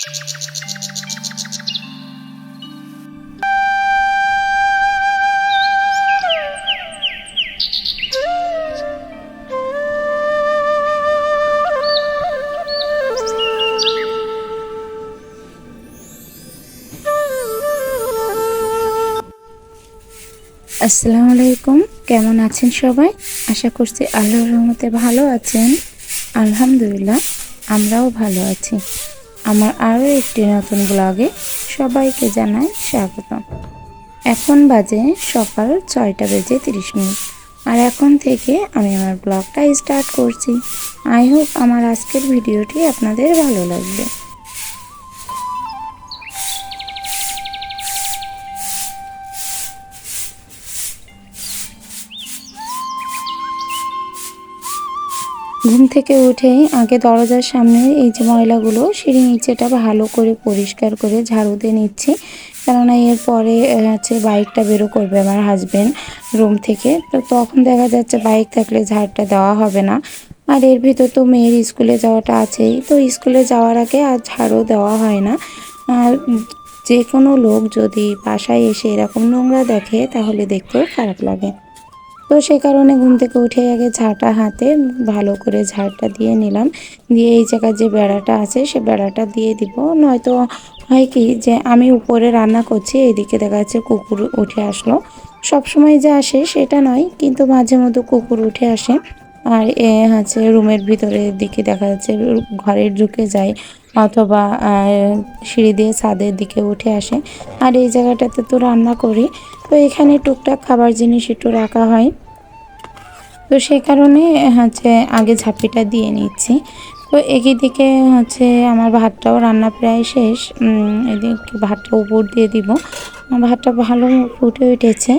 আসসালামু আলাইকুম। কেমন আছেন সবাই? আশা করছি আল্লাহর রহমতে ভালো আছেন। আলহামদুলিল্লাহ, আমরাও ভালো আছি। আমার আরও একটি নতুন ব্লগে সবাইকে জানাই স্বাগত এখন বাজে সকাল ছয়টা বেজে তিরিশ মিনিট। আর এখন থেকে আমি আমার ব্লগটা স্টার্ট করছি। আই হোপ আমার আজকের ভিডিওটি আপনাদের ভালো লাগবে। থেকে উঠেই আগে দরজার সামনে এই যে ময়লাগুলো, সিঁড়ি নিচেটা ভালো করে পরিষ্কার করে ঝাড়ু দিয়ে নিচ্ছি। কেননা এরপরে হচ্ছে বাইকটা বেরো করবে আমার হাজবেন্ড রুম থেকে। তো তখন দেখা যাচ্ছে বাইক থাকলে ঝাড়টা দেওয়া হবে না। আর এর ভিতর তো মেয়ের স্কুলে যাওয়াটা আছেই। তো স্কুলে যাওয়ার আগে আর ঝাড়ও দেওয়া হয় না। আর যে কোনো লোক যদি বাসায় এসে এরকম নোংরা দেখে, তাহলে দেখতেও খারাপ লাগে। তো সে কারণে ঘুম থেকে উঠে আগে ঝাঁটা হাতে ভালো করে ঝাড়টা দিয়ে নিলাম। দিয়ে এই জায়গায় যে বেড়াটা আছে, সে বেড়াটা দিয়ে দিব। নয়তো হয় কি যে আমি উপরে রান্না করছি এদিকে দেখা যাচ্ছে কুকুর উঠে আসলো। সব সময় যে আসে সেটা নয়, কিন্তু মাঝে মধ্যে কুকুর উঠে আসে। আর এ হচ্ছে রুমের ভিতরের দিকে দেখা যাচ্ছে ঘরে ঢুকে যায়, অথবা সিঁড়ি দিয়ে ছাদের দিকে উঠে আসে। আর এই জায়গাটাতে তো রান্না করি। তো এখানে টুকটাক খাবার জিনিস একটু রাখা হয়। তো সে কারণে, হচ্ছে, আগে ঝাঁপিটা দিয়ে নিচ্ছি। তো একই দিকে হচ্ছে, আমার ভাতটাও রান্না প্রায় শেষ। এদিকে ভাতটা উপর দিয়ে দিব। ভাতটা ভালো ফুটে উঠেছে।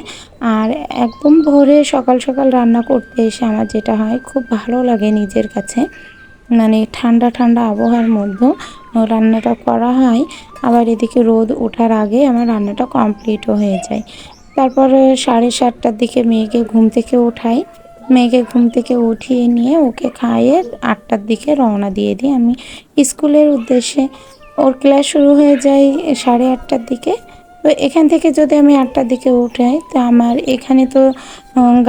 আর একদম ভোরে সকাল সকাল রান্না করতে এসে আমার যেটা হয়, খুব ভালো লাগে নিজের কাছে। মানে ঠান্ডা ঠান্ডা আবহাওয়ার মধ্যে রান্নাটা করা হয়। আবার এদিকে রোদ ওঠার আগে আমার রান্নাটা কমপ্লিটও হয়ে যায়। তারপরে সাড়ে সাতটার দিকে মেয়েকে ঘুম থেকে ওঠাই মেয়েকে ঘুম থেকে উঠিয়ে নিয়ে ওকে খাইয়ে আটটার দিকে রওনা দিয়ে দিই আমি। স্কুলের উদ্দেশ্যে ওর ক্লাস শুরু হয়ে যায় সাড়ে আটটার দিকে। তো এখান থেকে যদি আমি আটটার দিকে উঠাই, তো আমার এখানে তো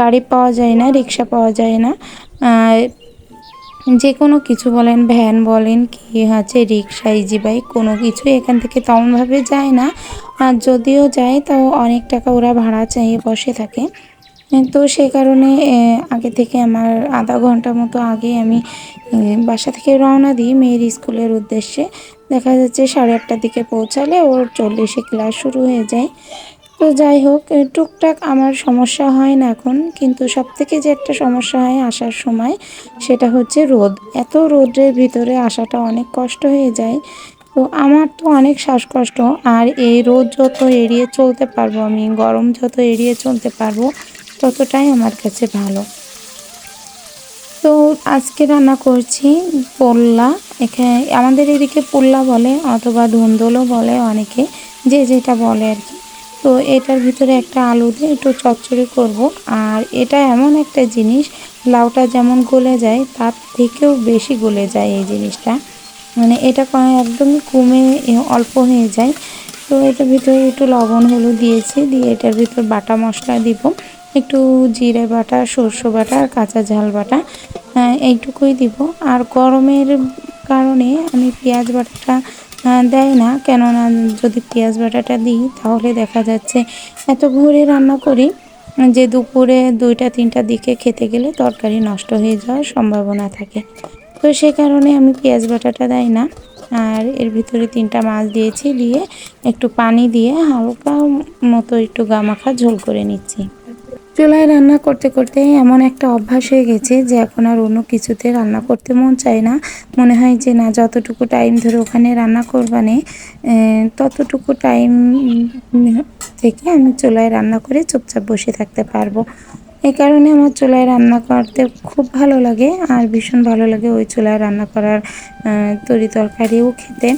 গাড়ি পাওয়া যায় না, রিক্সা পাওয়া যায় না। যে কোনো কিছু বলেন, ভ্যান বলেন, কি আছে, রিক্সা ইজি বাইক কোনো কিছু এখান থেকে তেমনভাবে যায় না। আর যদিও যায়, তাও অনেক টাকা ওরা ভাড়া চাইয়ে বসে থাকে। তো সে কারণে আগে থেকে আমার আধা ঘণ্টা মতো আগে আমি বাসা থেকে রওনা দিই মেয়ের স্কুলের উদ্দেশ্যে। দেখা যাচ্ছে সাড়ে আটটার দিকে পৌঁছালে ওর চল্লিশে ক্লাস শুরু হয়ে যায়। তো যাই হোক টুকটাক আমার সমস্যা হয় না এখন। কিন্তু সব থেকে যে একটা সমস্যা হয় আসার সময়, সেটা হচ্ছে রোদ। এত রোদের ভিতরে আসাটা অনেক কষ্ট হয়ে যায়। তো আমার তো অনেক শ্বাসকষ্ট। আর এই রোদ যত এড়িয়ে চলতে পারব, আমি গরম যত এড়িয়ে চলতে পারব, ততটাই আমার কাছে ভালো। তো আজকে রান্না করছি পোল্লা। এখানে আমাদের এদিকে পোল্লা বলে অথবা ধুন্দলও বলে অনেকে, যে যেটা বলে আর কি। তো এটার ভিতরে একটা আলু দিয়ে একটু চচ্চড়ি করব। আর এটা এমন একটা জিনিস, লাউটা যেমন গলে যায়, তার থেকেও বেশি গলে যায় এই জিনিসটা। মানে এটা একদমই কমে অল্প হয়ে যায়। তো এটার ভিতরে একটু লবণ, হলুদ দিয়েছি, দিয়ে এটার ভিতর বাটা মশলা দিব। একটু জিরে বাটা, সরষে বাটা, আর কাঁচা ঝাল বাটা এইটুকুই দিব। আর গরমের কারণে আমি পেঁয়াজ বাটাটা দেয় না। কেননা যদি পেঁয়াজ বাটাটা দিই, তাহলে দেখা যাচ্ছে এত ভোরে রান্না করি যে দুপুরে দুইটা তিনটার দিকে খেতে গেলে তরকারি নষ্ট হয়ে যাওয়ার সম্ভাবনা থাকে। তো সে কারণে আমি পেঁয়াজ বাটাটা দেয় না। আর এর ভিতরে তিনটা মাছ দিয়েছি, দিয়ে একটু পানি দিয়ে হালকা মতো একটু গামাখা ঝোল করে নিচ্ছি। চুলায় রান্না করতে করতে এমন একটা অভ্যাস হয়ে গেছে যে এখন আর অন্য কিছুতে রান্না করতে মন চায় না। মনে হয় যে না, যতটুকু টাইম ধরে ওখানে রান্না করবানে ততটুকু টাইম থেকে আমি চুলায় রান্না করে চুপচাপ বসে থাকতে পারব। এই কারণে আমার চুলায় রান্না করতে খুব ভালো লাগে, আর ভীষণ ভালো লাগে ওই চুলায় রান্না করার তরি তরকারিও খেতে।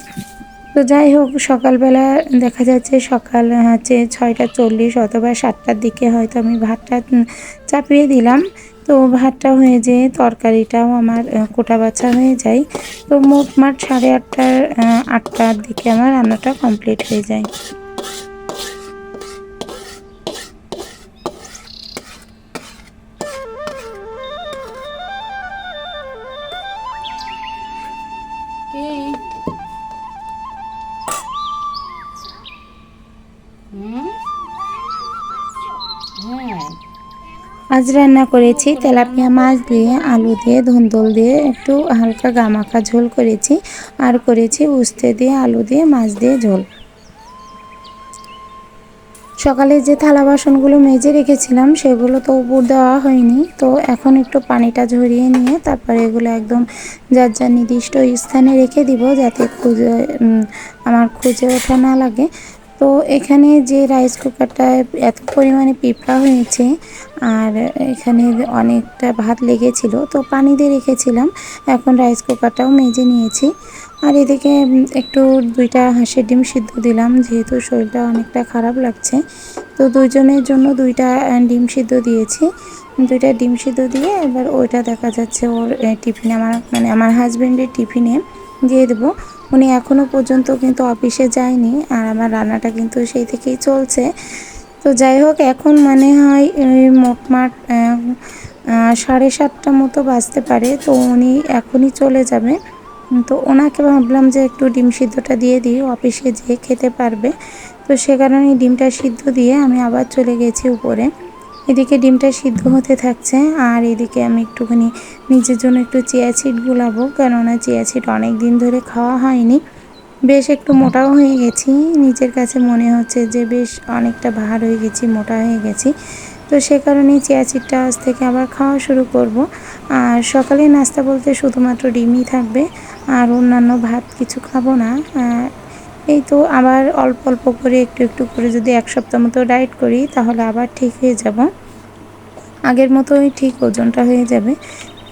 তো যাই হোক, সকালবেলা দেখা যাচ্ছে সকাল, হচ্ছে ছয়টা চল্লিশ অথবা সাতটার দিকে হয়তো আমি ভাতটা চাপিয়ে দিলাম। তো ভাতটা হয়ে যেয়ে তরকারিটাও আমার কোটা বাছা হয়ে যায়। তো মোট মাঠ সাড়ে আটটার আটটার দিকে আমার রান্নাটা কমপ্লিট হয়ে যায়। আজ রান্না করেছি তেলাপিয়া মাছ দিয়ে, আলু দিয়ে, ধুন্দল দিয়ে, একটু হালকা গামাখা ঝোল করেছি আর করেছি উস্তে দিয়ে, আলু দিয়ে, মাছ দিয়ে ঝোল। সকালে যে থালা বাসনগুলো মেজে রেখেছিলাম সেগুলো তো উপর দেওয়া হয়নি, তো এখন একটু পানিটা ঝরিয়ে নিয়ে তারপরে এগুলো একদম যার যার নির্দিষ্ট স্থানে রেখে দিব যাতে খুঁজে আমার খুঁজে ওঠা না লাগে। তো এখানে যে রাইস কুকারটায় এত পরিমাণে পিঁপড়া হয়েছে আর এখানে অনেকটা ভাত লেগেছিল, তো পানি দিয়ে রেখেছিলাম। এখন রাইস কুকারটাও মেজে নিয়েছি। আর এদিকে একটু দুইটা হাঁসের ডিম সিদ্ধ দিলাম, যেহেতু শরীরটা অনেকটা খারাপ লাগছে। তো দুইজনের জন্য দুইটা ডিম সিদ্ধ দিয়েছি। দুইটা ডিম সিদ্ধ দিয়ে এবার ওইটা দেখা যাচ্ছে ওর টিফিনে, আমার মানে আমার হাজব্যান্ডের টিফিনে দিয়ে দেবো। উনি এখনও পর্যন্ত কিন্তু অফিসে যায়নি আর আমার রান্নাটা কিন্তু সেই থেকেই চলছে। তো যাই হোক, এখন মনে হয় মোটমাট সাড়ে সাতটা মতো বাজতে পারে। তো উনি এখনই চলে যাবে। তো ওনাকে ভাবলাম যে একটু ডিম সিদ্ধটা দিয়ে দিই, অফিসে যেয়ে খেতে পারবে। তো সে কারণে ডিমটা সিদ্ধ দিয়ে আমি আবার চলে গেছি উপরে। এদিকে ডিমটা সিদ্ধ হতে থাকছে, আর এদিকে আমি একটুখানি নিজের জন্য একটু চিয়া সিড গুলাবো, কেননা চিয়া সিড অনেক দিন ধরে খাওয়া হয়নি। বেশ একটু মোটাও হয়ে গেছি, নিজের কাছে মনে হচ্ছে যে বেশ অনেকটা ভার হয়ে গেছি, মোটা হয়ে গেছি। তো সে কারণেই চিয়া সিডটা আজ থেকে আবার খাওয়া শুরু করব। আর সকালে নাস্তা বলতে শুধুমাত্র ডিমই থাকবে, আর অন্যান্য ভাত কিছু খাব না। এই তো আবার অল্প অল্প করে একটু একটু করে যদি এক সপ্তাহ মতো ডায়েট করি, তাহলে আবার ঠিক হয়ে যাব। আগের মতোই ঠিক ওজনটা হয়ে যাবে।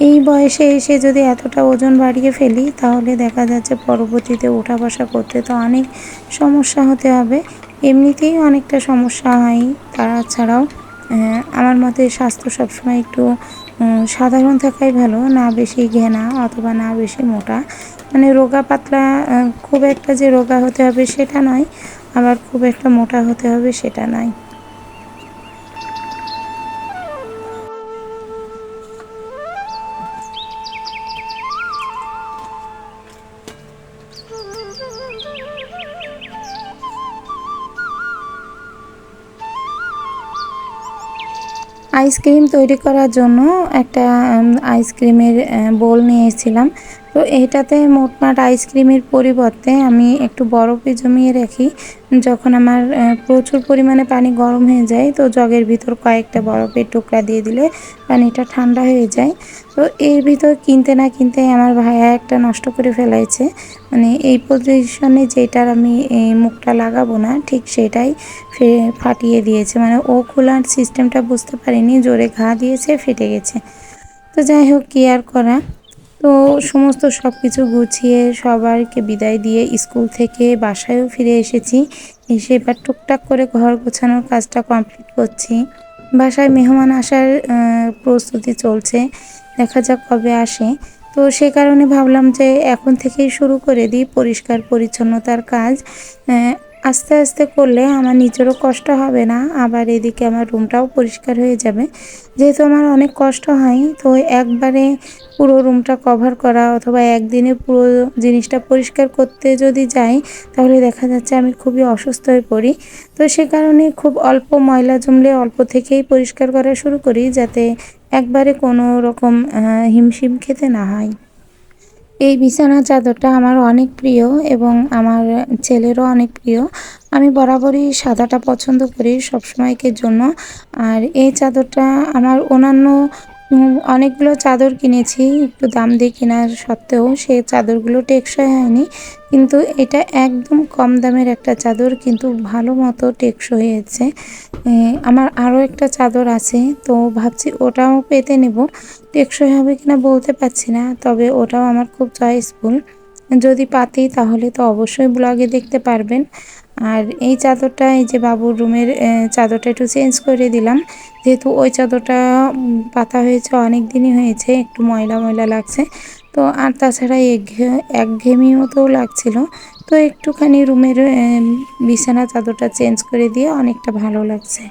এই বয়সে এসে যদি এতটা ওজন বাড়িয়ে ফেলি, তাহলে দেখা যাচ্ছে পরবর্তীতে ওঠা বসা করতে তো অনেক সমস্যা হতে হবে। এমনিতেই অনেকটা সমস্যা হয়। তাছাড়াও আমার মতে স্বাস্থ্য সবসময় একটু সাধারণ থাকাই ভালো, না বেশি ঘেনা অথবা না বেশি মোটা। মানে রোগা পাতলা খুব একটা যে রোগা হতে হবে সেটা নয়, আবার খুব একটা মোটা হতে হবে সেটা নয়। আইসক্রিম তৈরি করার জন্য একটা আইসক্রিমের বোল নিয়েছিলাম তো এটাতে মোটমাট আইসক্রিমের পরিবর্তে আমি একটু বরফে জমিয়ে রাখি। যখন আমার প্রচুর পরিমাণে পানি গরম হয়ে যায়, তো জগের ভিতর কয়েকটা বরফের টুকরা দিয়ে দিলে পানিটা ঠান্ডা হয়ে যায়। তো এর ভিতর কিনতে না কিনতে আমার ভাইয়া একটা নষ্ট করে ফেলাইছে। মানে এই পজিশনে যেটার আমি এই মুখটা লাগাবো না, ঠিক সেটাই ফাটিয়ে দিয়েছে। মানে ও খোলার সিস্টেমটা বুঝতে পারিনি, জোরে ঘা দিয়েছে, ফেটে গেছে। তো যাই হোক, কি আর করা? তো সমস্ত সব কিছু গুছিয়ে সবাইকে বিদায় দিয়ে স্কুল থেকে বাসায়ও ফিরে এসেছি। এসে এবার টুকটাক করে ঘর গোছানোর কাজটা কমপ্লিট করছি। বাসায় মেহমান আসার প্রস্তুতি চলছে। দেখা যাক কবে আসে। তো সে কারণে ভাবলাম যে এখন থেকেই শুরু করে দিই পরিষ্কার পরিচ্ছন্নতার কাজ আস্তে আস্তে করলে আমার নিজেরও কষ্ট হবে না। আবার এদিকে আমার রুমটাও পরিষ্কার হয়ে যাবে। যেহেতু আমার অনেক কষ্ট হয়, তো একবারে পুরো রুমটা কভার করা অথবা একদিনে পুরো জিনিসটা পরিষ্কার করতে যদি যাই, তাহলে দেখা যাচ্ছে আমি খুবই অসুস্থ হয়ে পড়ি। তো সে কারণে খুব অল্প ময়লা জমলে অল্প থেকেই পরিষ্কার করা শুরু করি, যাতে একবারে কোনো রকম হিমশিম খেতে না হয়। এই বিছানা চাদরটা আমার অনেক প্রিয় এবং আমার ছেলেরও অনেক প্রিয়। আমি বরাবরই সাদাটা পছন্দ করি সবসময়কের জন্য। আর এই চাদরটা আমার অন্যান্য অনেকগুলো চাদর কিনেছি, একটু দাম দিয়ে কেনার সত্ত্বেও সেই চাদরগুলো টেকসই হয়নি। কিন্তু এটা একদম কম দামের একটা চাদর, কিন্তু ভালো মতো টেকসই হয়েছে। আমার আরও একটা চাদর আছে, তো ভাবছি ওটাও পেতে নেব। টেকসই হবে কিনা বলতে পারছি না, তবে ওটাও আমার খুব চয়েসফুল। যদি পাতি, তাহলে তো অবশ্যই ব্লগে দেখতে পারবেন। আর এই চাদরটা, এই যে বাবুর রুমের চাদরটা একটু চেঞ্জ করে দিলাম। যেহেতু ওই চাদরটা পাতা হয়েছে, অনেক দিনই হয়েছে, একটু ময়লা ময়লা লাগছে। তো আর তাছাড়া এক একঘেয়েমি মতোও লাগছিল। তো একটুখানি রুমের বিছানা চাদরটা চেঞ্জ করে দিয়ে অনেকটা ভালো লাগছে।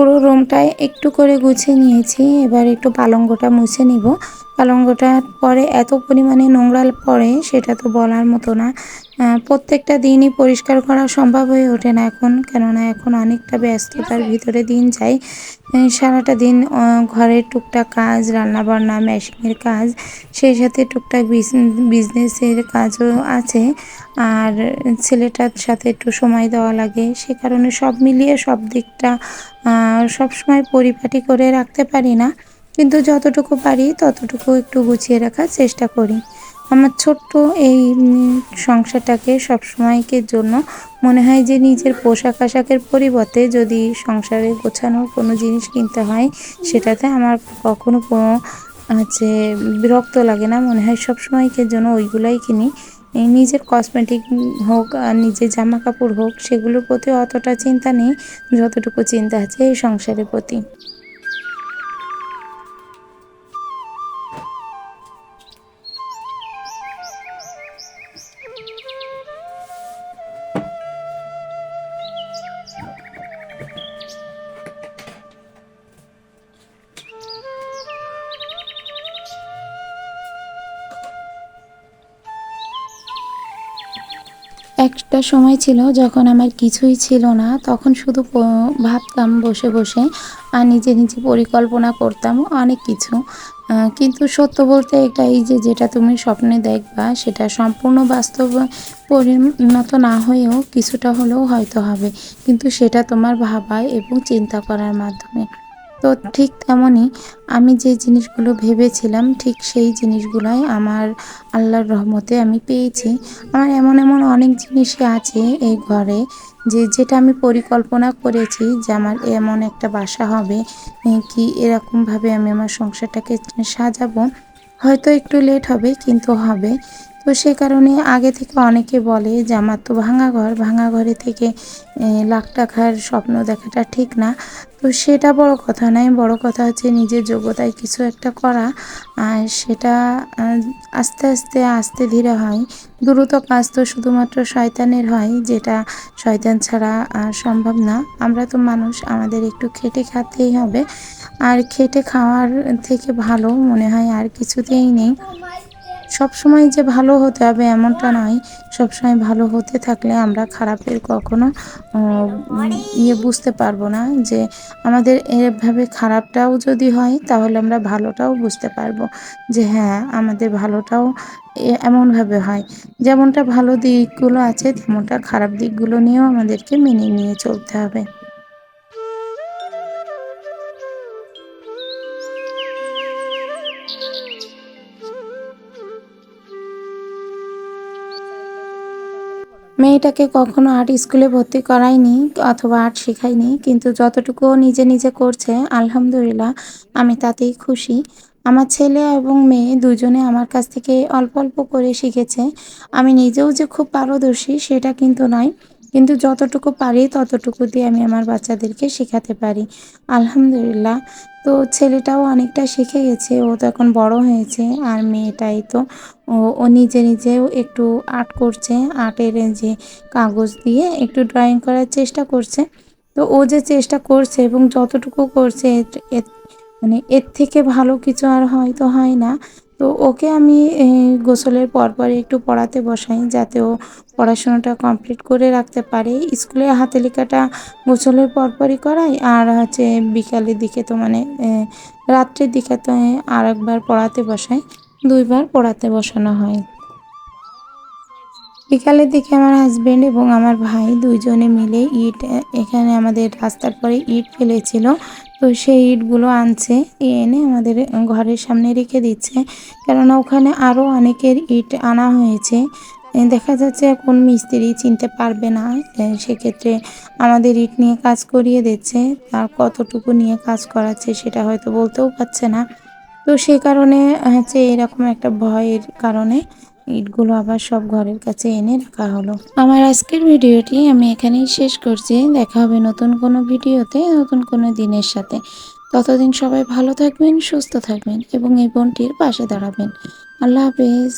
পুরো রুমটায় একটু করে গুছিয়ে নিয়েছি। এবার একটু পালঙ্গটা মুছে নিব। পালঙ্গটার পরে এত পরিমাণে নোংরা পড়ে, সেটা তো বলার মতো না। প্রত্যেকটা দিনই পরিষ্কার করা সম্ভব হয়ে ওঠে না এখন। কেননা এখন অনেকটা ব্যস্ততার ভিতরে দিন যায়। সারাটা দিন ঘরের টুকটাক কাজ, রান্নাবান্না, মেশিনের কাজ, সেই সাথে টুকটাক বিজনেসের কাজও আছে। আর ছেলেটার সাথে একটু সময় দেওয়া লাগে। সে কারণে সব মিলিয়ে সব দিকটা সব সময় পরিপাটি করে রাখতে পারি না। কিন্তু যতটুকু পারি, ততটুকু একটু গুছিয়ে রাখার চেষ্টা করি। আমার ছোট্ট এই সংসারটাকে সবসময়কের জন্য মনে হয় যে নিজের পোশাক আশাকের পরিবর্তে যদি সংসারে গোছানোর কোনো জিনিস কিনতে হয়, সেটাতে আমার কখনো কোনো হচ্ছে বিরক্ত লাগে না। মনে হয় সবসময়কের জন্য ওইগুলাই কিনি। নিজের কসমেটিক হোক আর নিজের জামা কাপড় হোক, সেগুলোর প্রতি অতটা চিন্তা নেই, যতটুকু চিন্তা আছে এই সংসারের প্রতি। একটা সময় ছিল যখন আমার কিছুই ছিল না, তখন শুধু ভাবতাম বসে বসে, আর নিজে নিজে পরিকল্পনা করতাম অনেক কিছু। কিন্তু সত্য বলতে এটাই যে, যেটা তুমি স্বপ্নে দেখবা, সেটা সম্পূর্ণ বাস্তব পরিণত না হয়েও কিছুটা হলেও হয়তো হবে। কিন্তু সেটা তোমার ভাবা এবং চিন্তা করার মাধ্যমে। তো ঠিক তেমনই আমি যে জিনিসগুলো ভেবেছিলাম, ঠিক সেই জিনিসগুলোই আমার আল্লাহর রহমতে আমি পেয়েছি। আমার এমন এমন অনেক জিনিসই আছে এই ঘরে যে, যেটা আমি পরিকল্পনা করেছি যে, আমার এমন একটা বাসা হবে কি এরকমভাবে আমি আমার সংসারটাকে সাজাবো। হয়তো একটু লেট হবে, কিন্তু হবে। তো সে কারণে আগে থেকে অনেকে বলে যে, আমার তো ভাঙা ঘর, ভাঙা ঘরে থেকে লাখ টাকার স্বপ্ন দেখাটা ঠিক না। তো সেটা বড় কথা নয়, বড় কথা হচ্ছে নিজের যোগ্যতায় কিছু একটা করা। আর সেটা আস্তে আস্তে আস্তে ধীরে হয়। দ্রুত কাজ তো শুধুমাত্র শয়তানের হয়, যেটা শয়তান ছাড়া সম্ভব না। আমরা তো মানুষ, আমাদের একটু খেটে খাতেই হবে। আর খেটে খাওয়ার থেকে ভালো মনে হয়, আর কিছুতেই নেই। সব সময় যে ভালো হতে হবে এমনটা নয়। সব সময় ভালো হতে থাকলে আমরা খারাপের কখনো ইয়ে বুঝতে পারব না যে আমাদের এভাবে খারাপটাও যদি হয় তাহলে আমরা ভালোটাও বুঝতে পারব যে হ্যাঁ আমাদের ভালোটাও এমনভাবে হয়। যেমনটা ভালো দিকগুলো আছে, তেমনটা খারাপ দিকগুলো নিয়েও আমাদেরকে মেনে নিয়ে চলতে হবে। মেয়েটাকে কখনো আর্ট স্কুলে ভর্তি করাইনি অথবা আর্ট শেখাইনি কিন্তু যতটুকু নিজে নিজে করছে, আলহামদুলিল্লাহ, আমি তাতেই খুশি। আমার ছেলে এবং মেয়ে দুজনে আমার কাছ থেকে অল্প অল্প করে শিখেছে। আমি নিজেও যে খুব পারদর্শী সেটা কিন্তু নয়। কিন্তু যতটুকু পারি ততটুকু দিয়ে আমি আমার বাচ্চাদেরকে শেখাতে পারি। আলহামদুলিল্লাহ। তো ছেলেটাও অনেকটা শিখে গেছে, ও তো এখন বড় হয়েছে, আর মেয়েটাই তো ও নিজে নিজেও একটু আর্ট করছে, আর্টের যে কাগজ দিয়ে একটু ড্রয়িং করার চেষ্টা করছে। তো ও যে চেষ্টা করছে এবং যতটুকু করছে মানে এর থেকে ভালো কিছু আর হয়তো হয় না। তো ওকে আমি গোসলের পরপরই একটু পড়াতে বসাই যাতে ও পড়াশোনাটা কমপ্লিট করে রাখতে পারে। স্কুলে হাতে লেখাটা গোসলের পরপরই করাই আর হচ্ছে বিকালের দিকে তো মানে রাত্রের দিকে তো আর একবার পড়াতে বসাই, দুইবার পড়াতে বসানো হয়। বিকালের দিকে আমার হাজব্যান্ড এবং আমার ভাই দুইজনে মিলে ইট এখানে আমাদের রাস্তার পরে ইট ফেলেছিল। তো সেই ইটগুলো আনছে, এনে আমাদের ঘরের সামনে রেখে দিচ্ছে। কেননা ওখানে আরও অনেকের ইট আনা হয়েছে। দেখা যাচ্ছে কোন মিস্ত্রি চিনতে পারবে না সেক্ষেত্রে আমাদের ইট নিয়ে কাজ করিয়ে দিচ্ছে। আর কতটুকু নিয়ে কাজ করাচ্ছে সেটা হয়তো বলতেও পারছে না। তো সেই কারণে, হচ্ছে এরকম একটা ভয়ের কারণে ইটগুলো আবার সব ঘরের কাছে এনে রাখা হলো। আমার আজকের ভিডিওটি আমি এখানেই শেষ করছি। দেখা হবে নতুন কোনো ভিডিওতে, নতুন কোনো দিনের সাথে। ততদিন সবাই ভালো থাকবেন, সুস্থ থাকবেন এবং এই বোনটির পাশে দাঁড়াবেন। আল্লাহ হাফেজ।